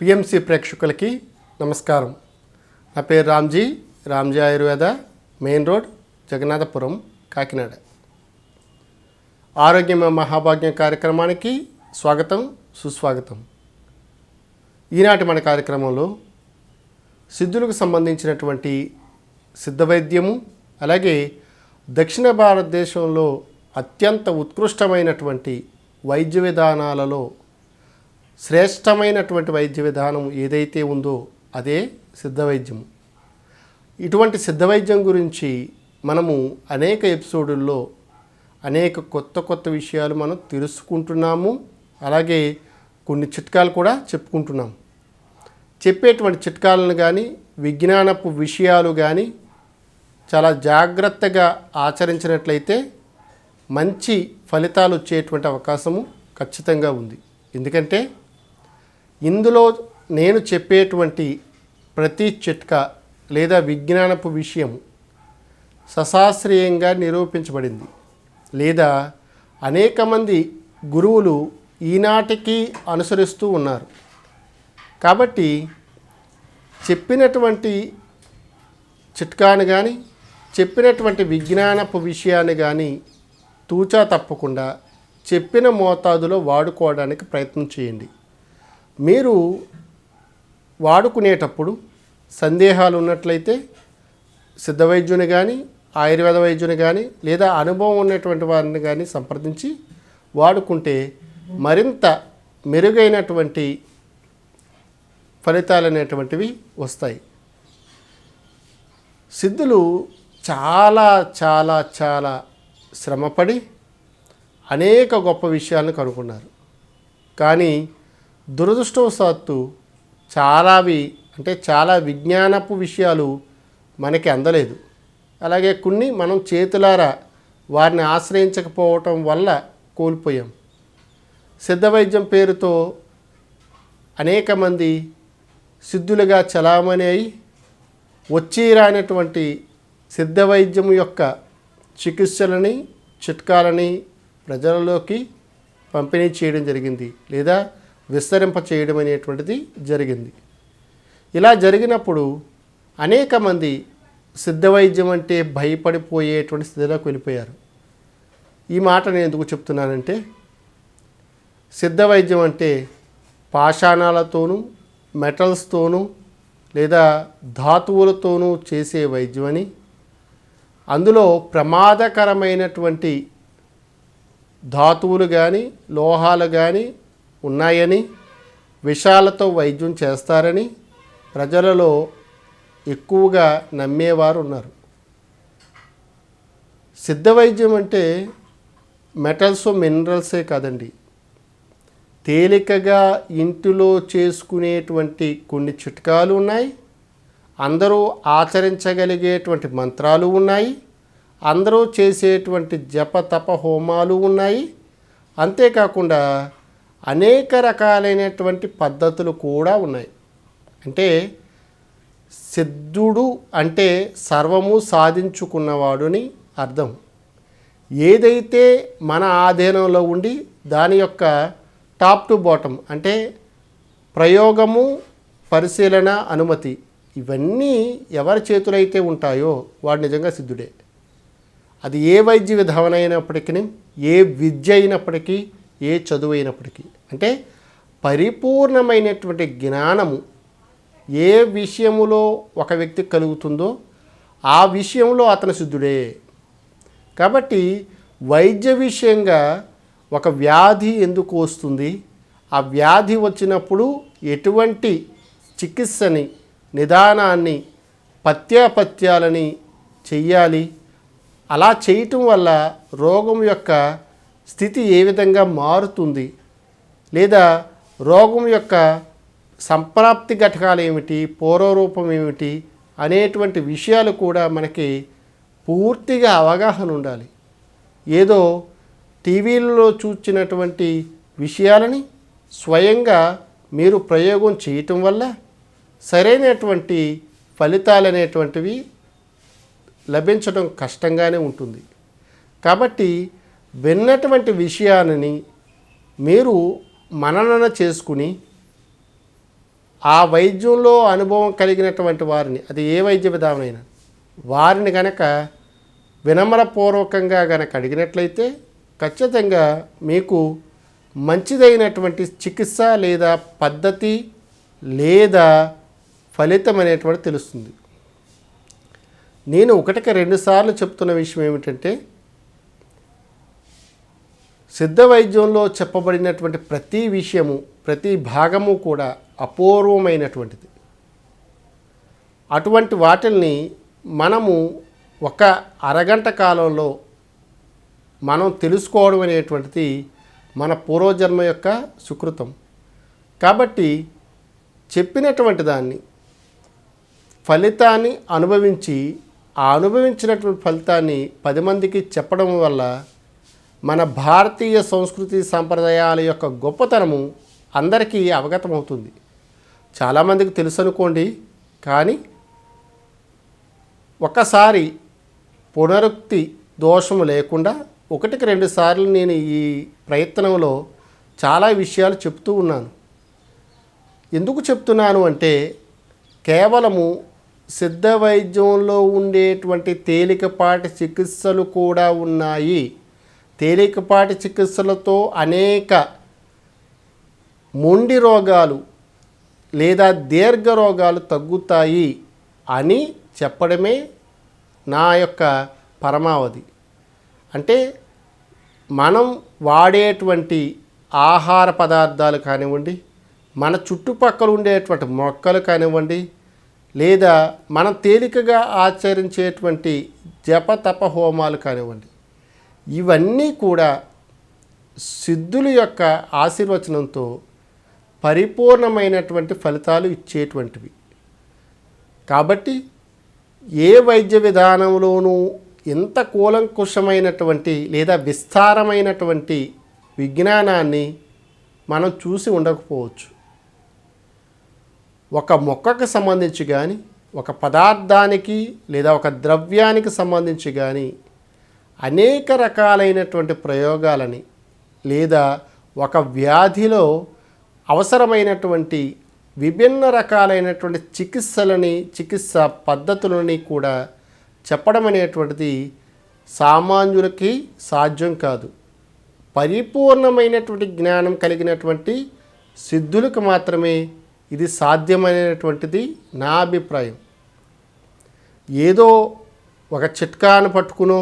PMC ప్రేక్షకులకి నమస్కారం. నా పేరు రామ్జీ రామ్జీ ఆయుర్వేద మెయిన్ రోడ్ జగన్నాథపురం కాకినాడ. ఆరోగ్యమే మహాభాగ్యం కార్యక్రమానికి స్వాగతం సుస్వాగతం. ఈనాటి మన కార్యక్రమంలో సిద్ధులకు సంబంధించినటువంటి సిద్ధ వైద్యము అలాగే దక్షిణ భారతదేశంలో అత్యంత ఉత్కృష్టమైనటువంటి వైద్య విధానాలలో శ్రేష్టమైనటువంటి వైద్య విధానం ఏదైతే ఉందో అదే సిద్ధ వైద్యం ఇటువంటి సిద్ధ వైద్యం గురించి మనము అనేక ఎపిసోడుల్లో అనేక కొత్త కొత్త విషయాలు మనం తెలుసుకుంటున్నాము. అలాగే కొన్ని చిట్కాలు కూడా చెప్పుకుంటున్నాం చెప్పేటువంటి చిట్కాలను కానీ విజ్ఞానపు విషయాలు కానీ చాలా జాగ్రత్తగా ఆచరించినట్లయితే మంచి ఫలితాలు వచ్చేటువంటి అవకాశము ఖచ్చితంగా ఉంది. ఎందుకంటే ఇందులో నేను చెప్పేటువంటి ప్రతి చిట్కా లేదా విజ్ఞానపు విషయం సశాస్త్రీయంగా నిరూపించబడింది. లేదా అనేక మంది గురువులు ఈనాటికి అనుసరిస్తూ ఉన్నారు. కాబట్టి చెప్పినటువంటి చిట్కాను కానీ చెప్పినటువంటి విజ్ఞానపు విషయాన్ని కానీ తూచా తప్పకుండా చెప్పిన మోతాదులో వాడుకోవడానికి ప్రయత్నం చేయండి. మీరు వాడుకునేటప్పుడు సందేహాలు ఉన్నట్లయితే సిద్ధ వైద్యుని కానీ ఆయుర్వేద వైద్యుని కానీ లేదా అనుభవం ఉన్నటువంటి వారిని కానీ సంప్రదించి వాడుకుంటే మరింత మెరుగైనటువంటి ఫలితాలు అనేటువంటివి వస్తాయి. సిద్ధులు చాలా చాలా చాలా శ్రమపడి అనేక గొప్ప విషయాలను కనుగొన్నారు కానీ దురదృష్టవశాత్తు చాలావి అంటే చాలా విజ్ఞానపు విషయాలు మనకి అందలేదు. అలాగే కొన్ని మనం చేతులారా వారిని ఆశ్రయించకపోవటం వల్ల కోల్పోయాం. సిద్ధ వైద్యం పేరుతో అనేక మంది సిద్ధులుగా చలామణి అయి వచ్చి రానటువంటి సిద్ధ వైద్యం యొక్క చికిత్సలని చిట్కాలని ప్రజలలోకి పంపిణీ చేయడం జరిగింది. లేదా విస్తరింప చేయడం అనేటువంటిది జరిగింది. ఇలా జరిగినప్పుడు అనేక మంది సిద్ధ వైద్యం అంటే భయపడిపోయేటువంటి స్థితిలోకి వెళ్ళిపోయారు. ఈ మాట నేను ఎందుకు చెప్తున్నానంటే సిద్ధ వైద్యం అంటే పాషాణాలతోనూ మెటల్స్తోనూ లేదా ధాతువులతోనూ చేసే వైద్యం అని అందులో ప్రమాదకరమైనటువంటి ధాతువులు కానీ లోహాలు కానీ ఉన్నాయని విషాలతో వైద్యం చేస్తారని ప్రజలలో ఎక్కువగా నమ్మేవారు ఉన్నారు సిద్ధ వైద్యం అంటే మెటల్స్ మినరల్సే కాదండి. తేలికగా ఇంటిలో చేసుకునేటువంటి కొన్ని చిట్కాలు ఉన్నాయి. అందరూ ఆచరించగలిగేటువంటి మంత్రాలు ఉన్నాయి. అందరూ చేసేటువంటి జప తప హోమాలు ఉన్నాయి. అంతేకాకుండా అనేక రకాలైనటువంటి పద్ధతులు కూడా ఉన్నాయి. అంటే సిద్ధుడు అంటే సర్వము సాధించుకున్నవాడుని అర్థం. ఏదైతే మన ఆధీనంలో ఉండి దాని యొక్క టాప్ టు బాటమ్ అంటే ప్రయోగము పరిశీలన అనుమతి ఇవన్నీ ఎవరి చేతులైతే ఉంటాయో వాడు నిజంగా సిద్ధుడే. అది ఏ వైద్య విధానం అయినప్పటికీ ఏ విద్య అయినప్పటికీ ఏ చదువు అయినప్పటికీ. అంటే పరిపూర్ణమైనటువంటి జ్ఞానము ఏ విషయములో ఒక వ్యక్తి కలుగుతుందో ఆ విషయంలో అతను సిద్ధుడే. కాబట్టి వైద్య విషయంగా ఒక వ్యాధి ఎందుకు వస్తుంది? ఆ వ్యాధి వచ్చినప్పుడు ఎటువంటి చికిత్సని నిదానాన్ని పత్యాపత్యాలని చెయ్యాలి? అలా చేయటం వల్ల రోగం యొక్క స్థితి ఏ విధంగా మారుతుంది? లేదా రోగం యొక్క సంప్రాప్తి ఘటకాలు ఏమిటి పూర్వరూపం ఏమిటి అనేటువంటి విషయాలు కూడా మనకి పూర్తిగా అవగాహన ఉండాలి. ఏదో టీవీలలో చూచినటువంటి విషయాలని స్వయంగా మీరు ప్రయోగం చేయటం వల్ల సరైనటువంటి ఫలితాలు అనేటువంటివి లభించడం కష్టంగానే ఉంటుంది. కాబట్టి విన్నటువంటి విషయాలని మీరు మననన చేసుకుని ఆ వైద్యంలో అనుభవం కలిగినటువంటి వారిని అది ఏ వైద్య విధానమైనా వారిని గనక వినమ్రపూర్వకంగా గనక అడిగినట్లయితే ఖచ్చితంగా మీకు మంచిదైనటువంటి చికిత్స లేదా పద్ధతి లేదా ఫలితం అనేటువంటి తెలుస్తుంది. నేను ఒకటికి రెండుసార్లు చెప్తున్న విషయం ఏమిటంటే సిద్ధ వైద్యంలో చెప్పబడినటువంటి ప్రతి విషయము ప్రతి భాగము కూడా అపూర్వమైనటువంటిది. అటువంటి వాటిల్ని మనము ఒక అరగంట కాలంలో మనం తెలుసుకోవడం అనేటువంటిది మన పూర్వజన్మ యొక్క సుకృతం. కాబట్టి చెప్పినటువంటి దాన్ని ఫలితాన్ని అనుభవించి ఆ అనుభవించినటువంటి ఫలితాన్ని పది మందికి చెప్పడం వల్ల మన భారతీయ సంస్కృతి సాంప్రదాయాల యొక్క గొప్పతనము అందరికీ అవగతమవుతుంది. చాలామందికి తెలుసు అనుకోండి కానీ ఒకసారి పునరుక్తి దోషము లేకుండా ఒకటికి రెండు సార్లు నేను ఈ ప్రయత్నంలో చాలా విషయాలు చెప్తూ ఉన్నాను. ఎందుకు చెప్తున్నాను అంటే కేవలము సిద్ధ వైద్యంలో ఉండేటువంటి తేలికపాటి చికిత్సలు కూడా ఉన్నాయి. తేలికపాటి చికిత్సలతో అనేక మొండి రోగాలు లేదా దీర్ఘ రోగాలు తగ్గుతాయి అని చెప్పడమే నా యొక్క పరమావధి. అంటే మనం వాడేటువంటి ఆహార పదార్థాలు కానివ్వండి మన చుట్టుపక్కల ఉండేటువంటి మొక్కలు కానివ్వండి లేదా మనం తేలికగా ఆచరించేటువంటి జప తప హోమాలు కానివ్వండి ఇవన్నీ కూడా సిద్ధుల యొక్క ఆశీర్వచనంతో పరిపూర్ణమైనటువంటి ఫలితాలు ఇచ్చేటువంటివి. కాబట్టి ఏ వైద్య విధానంలోనూ ఇంత కూలంకుషమైనటువంటి లేదా విస్తారమైనటువంటి విజ్ఞానాన్ని మనం చూసి ఉండకపోవచ్చు. ఒక మొక్కకు సంబంధించి కానీ ఒక పదార్థానికి లేదా ఒక ద్రవ్యానికి సంబంధించి కానీ అనేక రకాలైనటువంటి ప్రయోగాలని లేదా ఒక వ్యాధిలో అవసరమైనటువంటి విభిన్న రకాలైనటువంటి చికిత్సలని చికిత్స పద్ధతులని కూడా చెప్పడం అనేటువంటిది సామాన్యులకి సాధ్యం కాదు. పరిపూర్ణమైనటువంటి జ్ఞానం కలిగినటువంటి సిద్ధులకు మాత్రమే ఇది సాధ్యమైనటువంటిది నా అభిప్రాయం. ఏదో ఒక చిట్కాను పట్టుకునో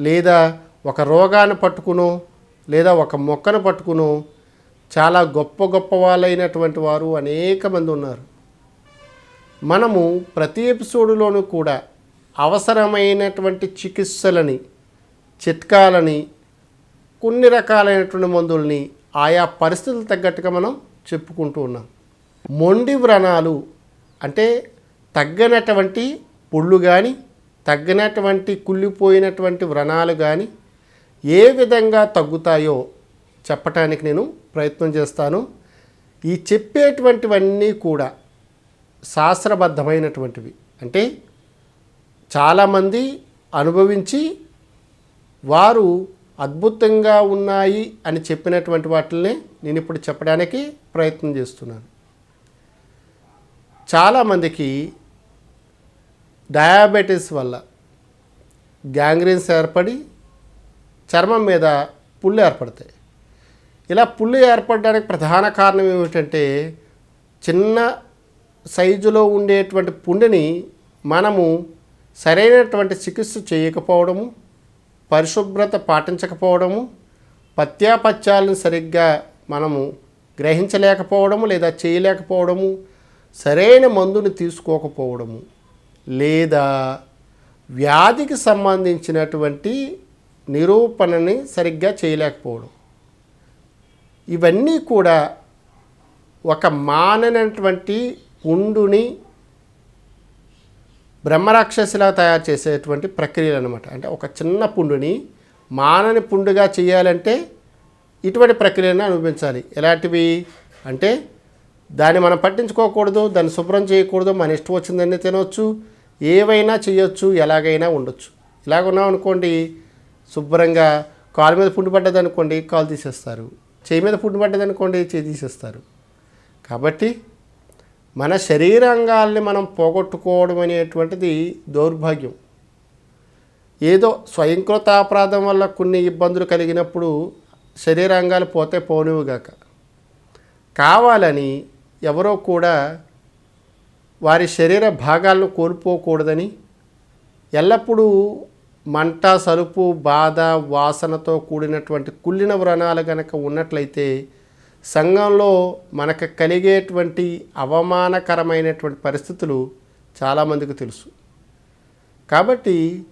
లేదా ఒక రోగాన్ని పట్టుకునో లేదా ఒక మొక్కను పట్టుకునో చాలా గొప్ప గొప్ప వాళ్ళైనటువంటి వారు అనేక మంది ఉన్నారు. మనము ప్రతి ఎపిసోడ్లోనూ కూడా అవసరమైనటువంటి చికిత్సలని చిట్కాలని కొన్ని రకాలైనటువంటి మందుల్ని ఆయా పరిస్థితులు తగ్గట్టుగా మనం చెప్పుకుంటూ ఉన్నాం. మొండి వ్రణాలు అంటే తగ్గనటువంటి పుళ్ళు కానీ తగ్గినటువంటి కుళ్ళిపోయినటువంటి వ్రణాలు కానీ ఏ విధంగా తగ్గుతాయో చెప్పటానికి నేను ప్రయత్నం చేస్తాను. ఈ చెప్పేటువంటివన్నీ కూడా శాస్త్రబద్ధమైనటువంటివి. అంటే చాలామంది అనుభవించి వారు అద్భుతంగా ఉన్నాయి అని చెప్పినటువంటి వాటిని నేను ఇప్పుడు చెప్పడానికి ప్రయత్నం చేస్తున్నాను. చాలామందికి డయాబెటీస్ వల్ల గ్యాంగ్రీన్స్ ఏర్పడి చర్మం మీద పుళ్ళు ఏర్పడతాయి. ఇలా పుళ్ళు ఏర్పడడానికి ప్రధాన కారణం ఏమిటంటే చిన్న సైజులో ఉండేటువంటి పుండిని మనము సరైనటువంటి చికిత్స చేయకపోవడము పరిశుభ్రత పాటించకపోవడము పత్యాపత్యాలను సరిగ్గా మనము గ్రహించలేకపోవడము లేదా చేయలేకపోవడము సరైన మందుని తీసుకోకపోవడము లేదా వ్యాధికి సంబంధించినటువంటి నిరూపణని సరిగ్గా చేయలేకపోవడం. ఇవన్నీ కూడా ఒక మాననటువంటి పుండుని బ్రహ్మరాక్షసిలా తయారు చేసేటువంటి ప్రక్రియలు అనమాట అంటే ఒక చిన్న పుండుని మానని పుండుగా చేయాలంటే ఇటువంటి ప్రక్రియను అనుభవించాలి. ఎలాంటివి? అంటే దాన్ని మనం పట్టించుకోకూడదు దాన్ని శుభ్రం చేయకూడదు మన ఇష్టం వచ్చిందని తినవచ్చు ఏవైనా చేయొచ్చు ఎలాగైనా ఉండొచ్చు. ఇలాగ ఉన్నాం అనుకోండి శుభ్రంగా కాలు మీద పుండు పడ్డది అనుకోండి కాలు తీసేస్తారు. చేయి మీద పుండు పడ్డది అనుకోండి చేయి తీసేస్తారు. కాబట్టి మన శరీరాంగాల్ని మనం పోగొట్టుకోవడం అనేటువంటిది దౌర్భాగ్యం. ఏదో స్వయంకృత అపరాధం వల్ల కొన్ని ఇబ్బందులు కలిగినప్పుడు శరీరాంగాలు పోతే పోనివిగాక కావాలని ఎవరో కూడా వారి శరీర భాగాలను కోల్పోకూడదని ఎల్లప్పుడూ మంట సలుపు బాధ వాసనతో కూడినటువంటి కుళ్ళిన వ్రణాలు కనుక ఉన్నట్లయితే సంఘంలో మనకు కలిగేటువంటి అవమానకరమైనటువంటి పరిస్థితులు చాలామందికి తెలుసు. కాబట్టి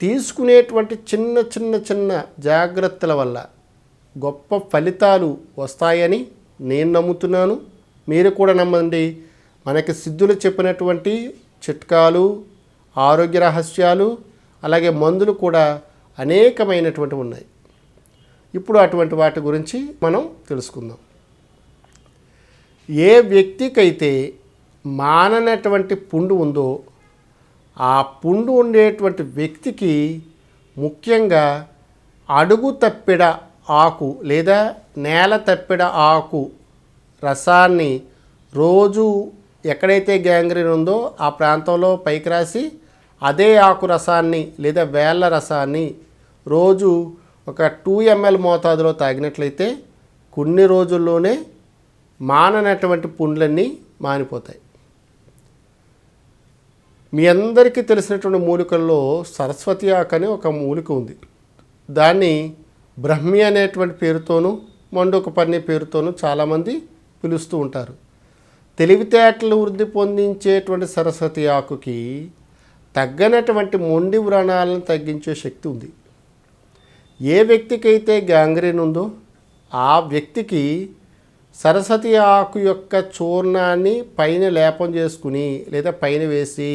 తీసుకునేటువంటి చిన్న చిన్న చిన్న జాగ్రత్తల వల్ల గొప్ప ఫలితాలు వస్తాయని నేను నమ్ముతున్నాను. మీరు కూడా నమ్మండి. మనకి సిద్ధులు చెప్పినటువంటి చిట్కాలు ఆరోగ్య రహస్యాలు అలాగే మందులు కూడా అనేకమైనటువంటి ఉన్నాయి. ఇప్పుడు అటువంటి వాటి గురించి మనం తెలుసుకుందాం. ఏ వ్యక్తికైతే మాననటువంటి పుండు ఉందో ఆ పుండు ఉండేటువంటి వ్యక్తికి ముఖ్యంగా అడుగు తప్పిడ ఆకు లేదా నేల తప్పిడ ఆకు రసాన్ని రోజు ఎక్కడైతే గ్యాంగ్రీన్ ఉందో ఆ ప్రాంతంలో పైకి రాసి అదే ఆకు రసాన్ని లేదా వేళ్ళ రసాన్ని రోజు ఒక టూ ఎంఎల్ మోతాదులో తాగినట్లయితే కొన్ని రోజుల్లోనే మాననటువంటి పుండ్లన్నీ మానిపోతాయి. మీ అందరికీ తెలిసినటువంటి మూలికల్లో సరస్వతి ఆకు అనే ఒక మూలిక ఉంది. దాన్ని బ్రహ్మి అనేటువంటి పేరుతోనూ మండుకపర్ణి పేరుతోనూ చాలామంది పిలుస్తూ ఉంటారు. తెలివితేటలు వృద్ధి పొందించేటువంటి సరస్వతి ఆకుకి తగ్గనటువంటి మొండి వ్రణాలను తగ్గించే శక్తి ఉంది. ఏ వ్యక్తికైతే గ్యాంగ్రీన్ ఉందో ఆ వ్యక్తికి సరస్వతి ఆకు యొక్క చూర్ణాన్ని పైన లేపం చేసుకుని లేదా పైన వేసి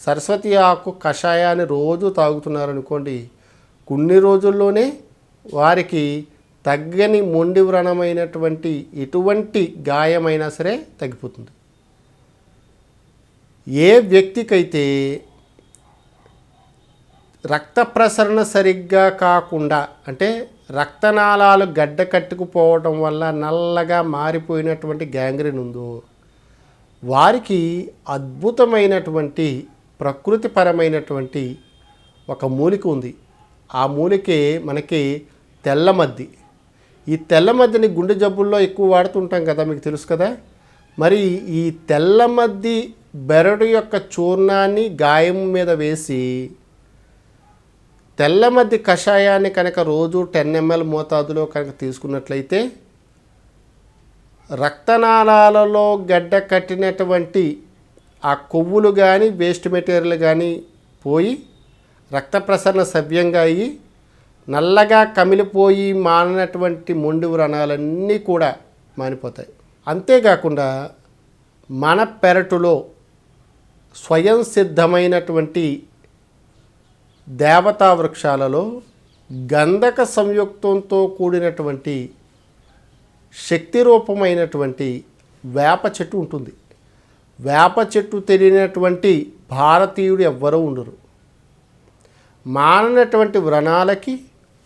సరస్వతి ఆకు కషాయాన్ని రోజు తాగుతున్నారనుకోండి కొన్ని రోజుల్లోనే వారికి తగ్గని మొండి వ్రణమైనటువంటి ఎటువంటి గాయమైనా సరే తగ్గిపోతుంది. ఏ వ్యక్తికైతే రక్త ప్రసరణ సరిగ్గా కాకుండా అంటే రక్తనాళాలు గడ్డ కట్టుకుపోవడం వల్ల నల్లగా మారిపోయినటువంటి గ్యాంగ్రీన్ ఉందో వారికి అద్భుతమైనటువంటి ప్రకృతిపరమైనటువంటి ఒక మూలిక ఉంది. ఆ మూలికే మనకి తెల్లమద్ది ఈ తెల్ల మద్దిని గుండె జబ్బుల్లో ఎక్కువ వాడుతుంటాం కదా మీకు తెలుసు కదా? మరి ఈ తెల్లమద్ది బెరడు యొక్క చూర్ణాన్ని గాయం మీద వేసి తెల్లమద్ది కషాయాన్ని కనుక రోజు టెన్ ఎంఎల్ మోతాదులో కనుక తీసుకున్నట్లయితే రక్తనాళాలలో గడ్డ కట్టినటువంటి ఆ కొవ్వులు కానీ వేస్ట్ మెటీరియల్ కానీ పోయి రక్త ప్రసరణ సవ్యంగా అయ్యి నల్లగా కమిలిపోయి మాననటువంటి మొండి వ్రణాలన్నీ కూడా మానిపోతాయి. అంతేకాకుండా మన పెరటులో స్వయం సిద్ధమైనటువంటి దేవతా వృక్షాలలో గంధక సంయుక్తంతో కూడినటువంటి శక్తి రూపమైనటువంటి వేప చెట్టు ఉంటుంది. వేప చెట్టు తెలియనటువంటి భారతీయుడు ఎవ్వరూ ఉండరు. మాననటువంటి వ్రణాలకి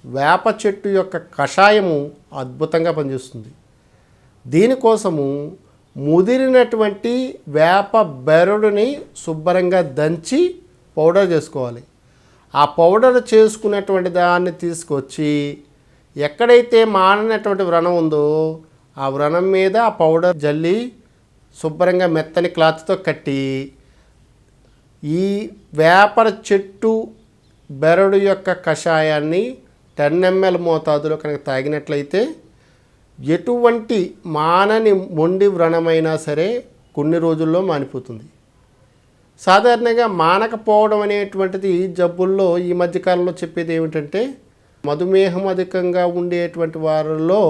వేప చెట్టు యొక్క కషాయము అద్భుతంగా పనిచేస్తుంది. దీనికోసము ముదిరినటువంటి వేప బెరడుని శుభ్రంగా దంచి పౌడర్ చేసుకోవాలి. ఆ పౌడర్ చేసుకున్నటువంటి దాన్ని తీసుకొచ్చి ఎక్కడైతే మాననటువంటి వ్రణం ఉందో ఆ వ్రణం మీద ఆ పౌడర్ జల్లి శుభ్రంగా మెత్తని క్లాత్తో కట్టి ఈ వేపర చెట్టు బెరడు యొక్క కషాయాన్ని టెన్ ఎంఎల్ మోతాదులో కనుక తాగినట్లయితే ఎటువంటి మానని మొండి వ్రణమైనా సరే కొన్ని రోజుల్లో మానిపోతుంది. సాధారణంగా మానకపోవడం అనేటువంటిది జబ్బుల్లో ఈ మధ్యకాలంలో చెప్పేది ఏమిటంటే మధుమేహం అధికంగా ఉండేటువంటి వారిలో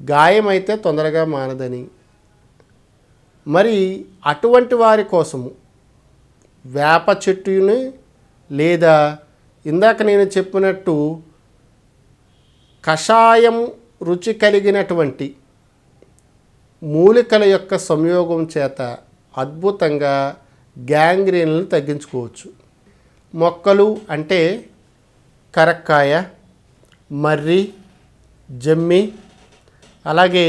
గాయమైతే తొందరగా మానదని. మరి అటువంటి వారి కోసము వేప చెట్టుని లేదా ఇందాక నేను చెప్పినట్టు కషాయం రుచి కలిగినటువంటి మూలికల యొక్క సంయోగం చేత అద్భుతంగా గ్యాంగ్రీన్లను తగ్గించుకోవచ్చు. మొక్కలు అంటే కరక్కాయ మర్రి జమ్మి అలాగే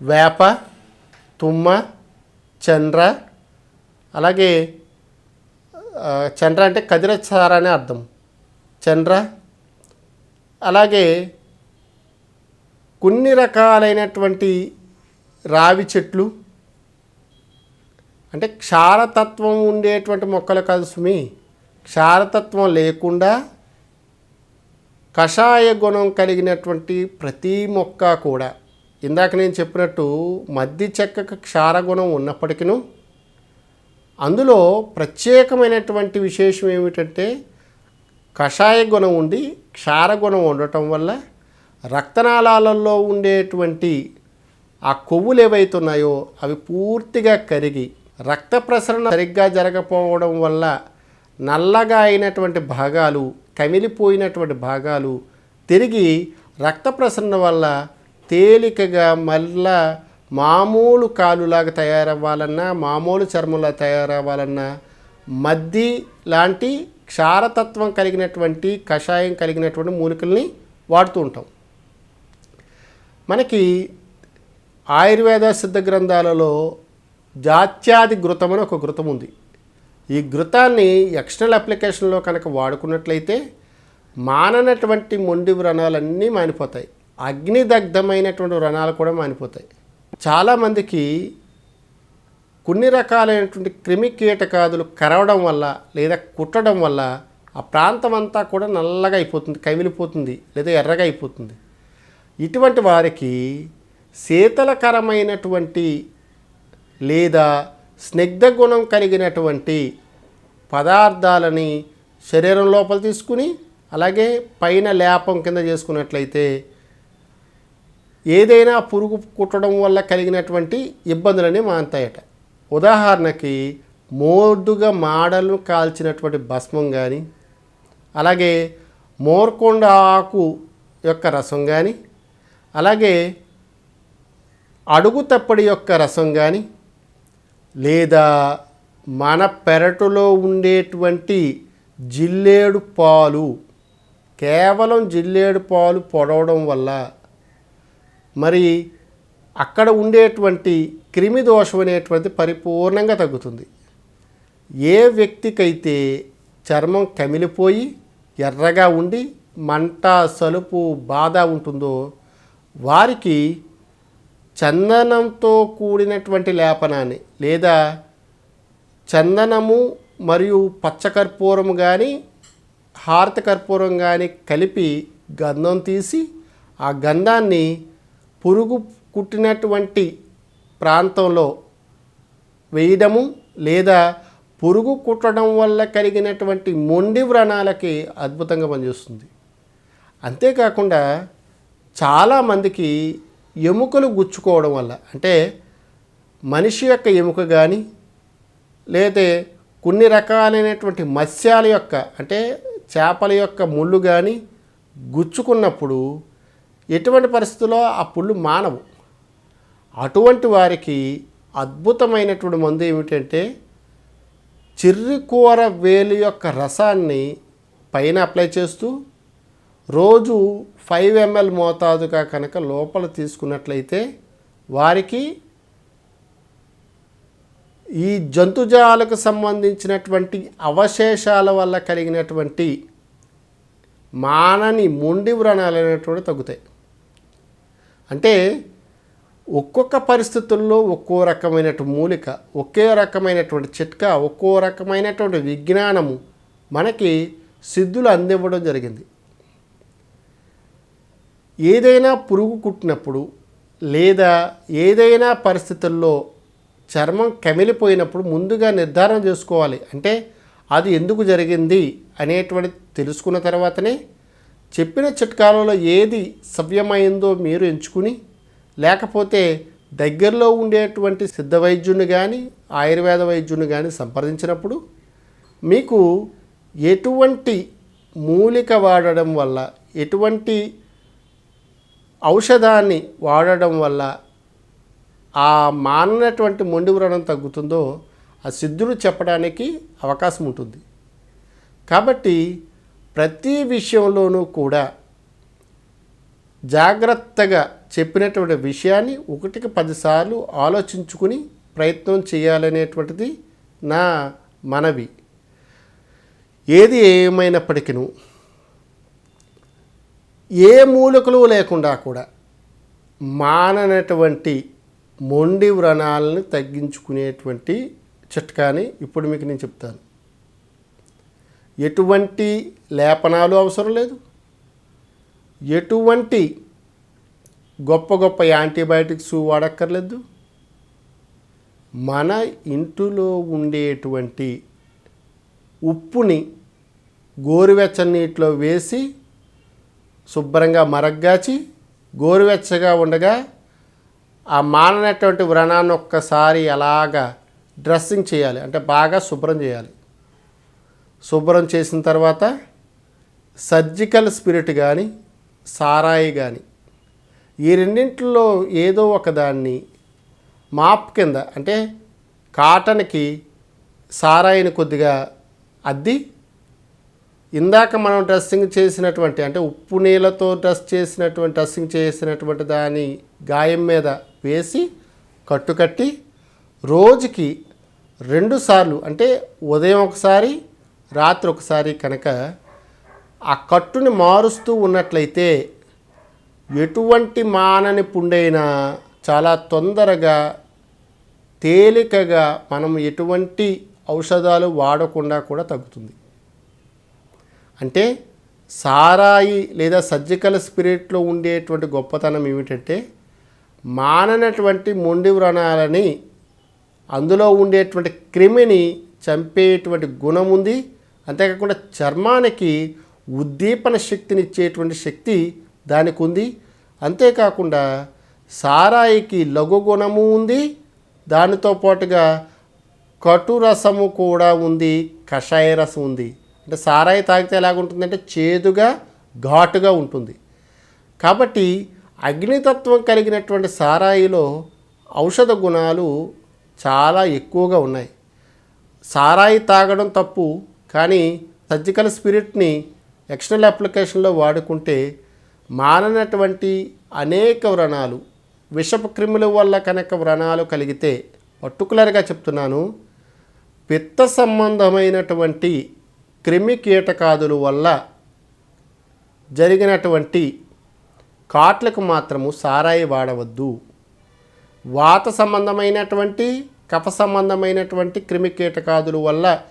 వేప తుమ్మ చంద్ర అలాగే చంద్ర అంటే కదిరచార అనే అర్థం. చంద్ర. అలాగే కొన్ని రకాలైనటువంటి రావి చెట్లు. అంటే క్షారతత్వం ఉండేటువంటి మొక్కలు కాదు సుమి. క్షారతత్వం లేకుండా కషాయ గుణం కలిగినటువంటి ప్రతి మొక్క కూడా. ఇందాక నేను చెప్పినట్టు మద్ది చెక్కకు క్షారగుణం ఉన్నప్పటికీ అందులో ప్రత్యేకమైనటువంటి విశేషం ఏమిటంటే కషాయ గుణం ఉండి క్షారగుణం ఉండటం వల్ల రక్తనాళాలలో ఉండేటువంటి ఆ కొవ్వులు ఏవైతున్నాయో అవి పూర్తిగా కరిగి రక్త ప్రసరణ సరిగ్గా జరగకపోవడం వల్ల నల్లగా అయినటువంటి భాగాలు కమిలిపోయినటువంటి భాగాలు తిరిగి రక్త ప్రసరణ వల్ల తేలికగా మళ్ళా మామూలు కాలులాగా తయారవ్వాలన్నా మామూలు చర్మంలా తయారవ్వాలన్నా మద్ది లాంటి క్షారతత్వం కలిగినటువంటి కషాయం కలిగినటువంటి మూలికల్ని వాడుతూ ఉంటాం. మనకి ఆయుర్వేద సిద్ధ గ్రంథాలలో జాత్యాది ఘృతం అని ఒక ఘృతం ఉంది. ఈ ఘృతాన్ని ఎక్స్టర్నల్ అప్లికేషన్లో కనుక వాడుకున్నట్లయితే మాననటువంటి మొండి వ్రణాలన్నీ మానిపోతాయి. అగ్నిదగ్ధమైనటువంటి వ్రణాలు కూడా మానిపోతాయి. చాలామందికి కొన్ని రకాలైనటువంటి క్రిమి కీటకాదులు కరవడం వల్ల లేదా కుట్టడం వల్ల ఆ ప్రాంతం అంతా కూడా నల్లగా అయిపోతుంది కమిలిపోతుంది లేదా ఎర్రగా అయిపోతుంది. ఇటువంటి వారికి శీతలకరమైనటువంటి లేదా స్నిగ్ధ గుణం కలిగినటువంటి పదార్థాలని శరీరం లోపల తీసుకుని అలాగే పైన లేపం కింద చేసుకున్నట్లయితే ఏదైనా పురుగు కుట్టడం వల్ల కలిగినటువంటి ఇబ్బందులని మాంతాయట ఉదాహరణకి మోర్దుగా మాడలను కాల్చినటువంటి భస్మం కానీ అలాగే మోర్కొండ ఆకు యొక్క రసం కానీ అలాగే అడుగు తప్పడి యొక్క రసం కానీ లేదా మన పెరటులో ఉండేటువంటి జిల్లేడు పాలు కేవలం జిల్లేడు పాలు పొడవడం వల్ల మరి అక్కడ ఉండేటువంటి క్రిమి దోషం అనేటువంటి పరిపూర్ణంగా తగ్గుతుంది. ఏ వ్యక్తికైతే చర్మం కమిలిపోయి ఎర్రగా ఉండి మంట సలుపు బాధ ఉంటుందో వారికి చందనంతో కూడినటువంటి లేపనాన్ని లేదా చందనము మరియు పచ్చకర్పూరం కానీ హారత కర్పూరం కానీ కలిపి గంధం తీసి ఆ గంధాన్ని పురుగు కుట్టినటువంటి ప్రాంతంలో వేయడము లేదా పురుగు కుట్టడం వల్ల కలిగినటువంటి మొండి వ్రణాలకి అద్భుతంగా పనిచేస్తుంది. అంతేకాకుండా చాలామందికి ఎముకలు గుచ్చుకోవడం వల్ల అంటే మనిషి యొక్క ఎముక కానీ లేదా కొన్ని రకాలైనటువంటి మత్స్యాల యొక్క అంటే చేపల యొక్క ముళ్ళు కానీ గుచ్చుకున్నప్పుడు ఎటువంటి పరిస్థితుల్లో ఆ పుళ్ళు మానవు. అటువంటి వారికి అద్భుతమైనటువంటి మందు ఏమిటంటే చిర్రికూర వేలు యొక్క రసాన్ని పైన అప్లై చేస్తూ రోజు ఫైవ్ ఎంఎల్ మోతాదుగా కనుక లోపల తీసుకున్నట్లయితే వారికి ఈ జంతుజాలకు సంబంధించినటువంటి అవశేషాల వల్ల కలిగినటువంటి మానని మొండి వ్రణాలు అనేటువంటి తగ్గుతాయి. అంటే ఒక్కొక్క పరిస్థితుల్లో ఒక్కో రకమైనటువంటి మూలిక ఒకే రకమైనటువంటి చిట్కా ఒక్కో రకమైనటువంటి విజ్ఞానము మనకి సిద్ధులు అందివ్వడం జరిగింది. ఏదైనా పురుగు కుట్టినప్పుడు లేదా ఏదైనా పరిస్థితుల్లో చర్మం కమిలిపోయినప్పుడు ముందుగా నిర్ధారణ చేసుకోవాలి. అంటే అది ఎందుకు జరిగింది అనేటువంటి తెలుసుకున్న తర్వాతనే చెప్పిన చిట్కాలలో ఏది సవ్యమైందో మీరు ఎంచుకుని లేకపోతే దగ్గరలో ఉండేటువంటి సిద్ధ వైద్యుని కానీ ఆయుర్వేద వైద్యుని కానీ సంప్రదించినప్పుడు మీకు ఎటువంటి మూలిక వాడడం వల్ల ఎటువంటి ఔషధాన్ని వాడడం వల్ల ఆ మాననటువంటి మొండి వ్రణం తగ్గుతుందో ఆ సిద్ధుడు చెప్పడానికి అవకాశం ఉంటుంది. కాబట్టి ప్రతి విషయంలోనూ కూడా జాగ్రత్తగా చెప్పినటువంటి విషయాన్ని ఒకటికి పదిసార్లు ఆలోచించుకుని ప్రయత్నం చేయాలనేటువంటిది నా మనవి. ఏది ఏమైనప్పటికీ ఏ మూలకలు లేకుండా కూడా మాననటువంటి మొండి వ్రణాలను తగ్గించుకునేటువంటి చిట్కాని ఇప్పుడు మీకు నేను చెప్తాను. ఎటువంటి లేపనాలు అవసరం లేదు. ఎటువంటి గొప్ప గొప్ప యాంటీబయాటిక్స్ వాడక్కర్లేదు. మన ఇంటిలో ఉండేటువంటి ఉప్పుని గోరువెచ్చని నీటిలో వేసి శుభ్రంగా మరగ్గాచి గోరువెచ్చగా ఉండగా ఆ మాననటువంటి వ్రణాన్ని ఒక్కసారి అలాగా డ్రెస్సింగ్ చేయాలి. అంటే బాగా శుభ్రం చేయాలి. శుభ్రం చేసిన తర్వాత సర్జికల్ స్పిరిట్ కానీ సారాయి కానీ ఈ రెండింటిలో ఏదో ఒకదాన్ని మాప్ కింద అంటే కాటన్కి సారాయిని కొద్దిగా అద్ది. ఇందాక మనం డ్రెస్సింగ్ చేసినటువంటి అంటే ఉప్పు నీళ్ళతో డ్రెస్ చేసినటువంటి డ్రెస్సింగ్ చేసినటువంటి దాని గాయం మీద వేసి కట్టుకట్టి రోజుకి రెండు సార్లు అంటే ఉదయం ఒకసారి రాత్రి ఒకసారి కనుక ఆ కట్టుని మారుస్తూ ఉన్నట్లయితే ఎటువంటి మానని పుండైనా చాలా తొందరగా తేలికగా మనం ఎటువంటి ఔషధాలు వాడకుండా కూడా తగ్గుతుంది. అంటే సారాయి లేదా సర్జికల్ స్పిరిట్లో ఉండేటువంటి గొప్పతనం ఏమిటంటే మాననటువంటి మొండి వ్రణాలని అందులో ఉండేటువంటి క్రిమిని చంపేటువంటి గుణం ఉంది. అంతేకాకుండా చర్మానికి ఉద్దీపన శక్తినిచ్చేటువంటి శక్తి దానికి ఉంది అంతేకాకుండా సారాయికి లఘు గుణము ఉంది దానితో పాటుగా కటు రసము కూడా ఉంది కషాయ రసం ఉంది. అంటే సారాయి తాగితే ఎలాగుంటుందంటే చేదుగా ఘాటుగా ఉంటుంది. కాబట్టి అగ్నితత్వం కలిగినటువంటి సారాయిలో ఔషధ గుణాలు చాలా ఎక్కువగా ఉన్నాయి. సారాయి తాగడం తప్పు కానీ సర్జికల్ స్పిరిట్ని ఎక్స్టర్నల్ అప్లికేషన్లో వాడుకుంటే మాననటువంటి అనేక వ్రణాలు విషపు క్రిముల వల్ల కనుక వ్రణాలు కలిగితే పర్టికులర్గా చెప్తున్నాను పిత్త సంబంధమైనటువంటి క్రిమి కీటకాదుల వల్ల జరిగినటువంటి కాట్లకు మాత్రము సారాయి వాడవద్దు. వాత సంబంధమైనటువంటి కఫ సంబంధమైనటువంటి క్రిమి కీటకాదుల వల్ల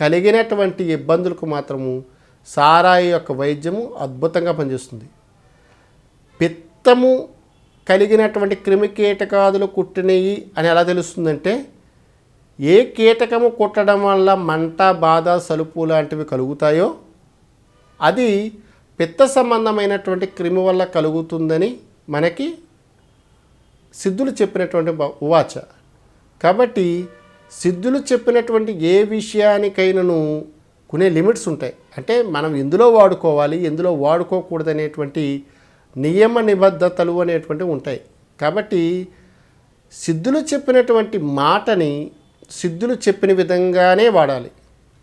కలిగినటువంటి ఇబ్బందులకు మాత్రము సారాయి యొక్క వైద్యము అద్భుతంగా పనిచేస్తుంది. పిత్తము కలిగినటువంటి క్రిమి కీటకాదులు కుట్టినవి అని ఎలా తెలుస్తుందంటే ఏ కీటకము కుట్టడం వల్ల మంట బాధ సలుపు లాంటివి కలుగుతాయో అది పిత్త సంబంధమైనటువంటి క్రిమి వల్ల కలుగుతుందని మనకి సిద్ధులు చెప్పినటువంటి ఉవాచ. కాబట్టి సిద్ధులు చెప్పినటువంటి ఏ విషయానికైనాను కొన్ని లిమిట్స్ ఉంటాయి. అంటే మనం ఎందులో వాడుకోవాలి ఎందులో వాడుకోకూడదు అనేటువంటి నియమ నిబద్ధతలు అనేటువంటివి ఉంటాయి. కాబట్టి సిద్ధులు చెప్పినటువంటి మాటని సిద్ధులు చెప్పిన విధంగానే వాడాలి.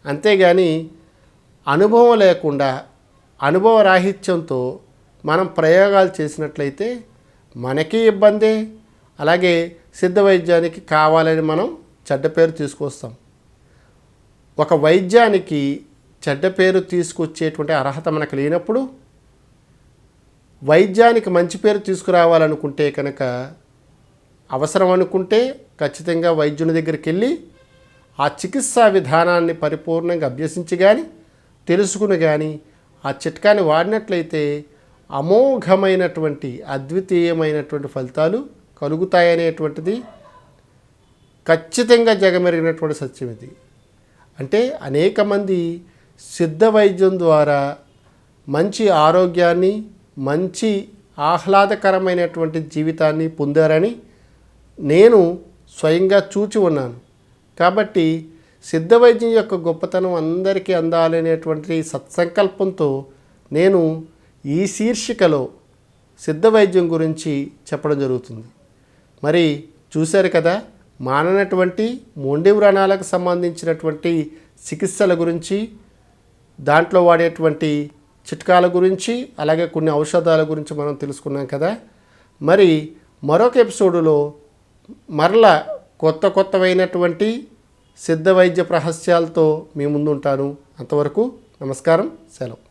అంతేగాని అనుభవం లేకుండా అనుభవ రాహిత్యంతో మనం ప్రయోగాలు చేసినట్లయితే మనకి ఇబ్బందే అలాగే సిద్ధ వైద్యానికి కావాలని మనం చెడ్డ పేరు తీసుకొస్తాం. ఒక వైద్యానికి చెడ్డ పేరు తీసుకొచ్చేటువంటి అర్హత మనకు లేనప్పుడు వైద్యానికి మంచి పేరు తీసుకురావాలనుకుంటే కనుక అవసరం అనుకుంటే ఖచ్చితంగా వైద్యుని దగ్గరికి వెళ్ళి ఆ చికిత్సా విధానాన్ని పరిపూర్ణంగా అభ్యసించి కానీ తెలుసుకుని కానీ ఆ చిట్కాని వాడినట్లయితే అమోఘమైనటువంటి అద్వితీయమైనటువంటి ఫలితాలు కలుగుతాయనేటువంటిది ఖచ్చితంగా జగమెరిగినటువంటి సత్యం ఇది. అంటే అనేక మంది సిద్ధ వైద్యం ద్వారా మంచి ఆరోగ్యాన్ని మంచి ఆహ్లాదకరమైనటువంటి జీవితాన్ని పొందారని నేను స్వయంగా చూచి ఉన్నాను. కాబట్టి సిద్ధ వైద్యం యొక్క గొప్పతనం అందరికీ అందాలనేటువంటి సత్సంకల్పంతో నేను ఈ శీర్షికలో సిద్ధ వైద్యం గురించి చెప్పడం జరుగుతుంది. మరి చూశారు కదా మాననటువంటి మొండి వ్రణాలకు సంబంధించినటువంటి చికిత్సల గురించి దాంట్లో వాడేటువంటి చిట్కాల గురించి అలాగే కొన్ని ఔషధాల గురించి మనం తెలుసుకున్నాం కదా. మరి మరొక ఎపిసోడులో మరల కొత్త కొత్తవైనటువంటి సిద్ధ వైద్య రహస్యాలతో మీ ముందు ఉంటాను అంతవరకు నమస్కారం సెలవు.